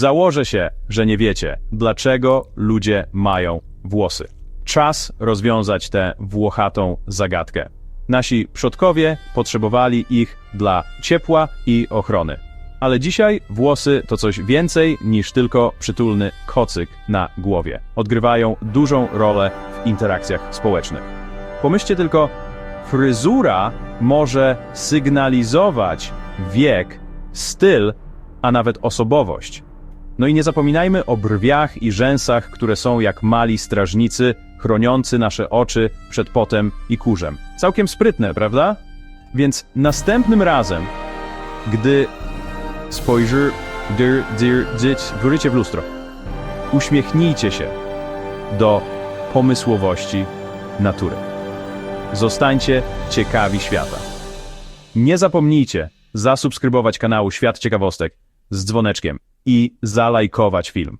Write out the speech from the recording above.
Założę się, że nie wiecie, dlaczego ludzie mają włosy. Czas rozwiązać tę włochatą zagadkę. Nasi przodkowie potrzebowali ich dla ciepła i ochrony. Ale dzisiaj włosy to coś więcej niż tylko przytulny kocyk na głowie. Odgrywają dużą rolę w interakcjach społecznych. Pomyślcie tylko, fryzura może sygnalizować wiek, styl, a nawet osobowość. No i nie zapominajmy o brwiach i rzęsach, które są jak mali strażnicy, chroniący nasze oczy przed potem i kurzem. Całkiem sprytne, prawda? Więc następnym razem, gdy spojrzy, w lustro, uśmiechnijcie się do pomysłowości natury. Zostańcie ciekawi świata. Nie zapomnijcie zasubskrybować kanału Świat Ciekawostek z dzwoneczkiem i zalajkować film.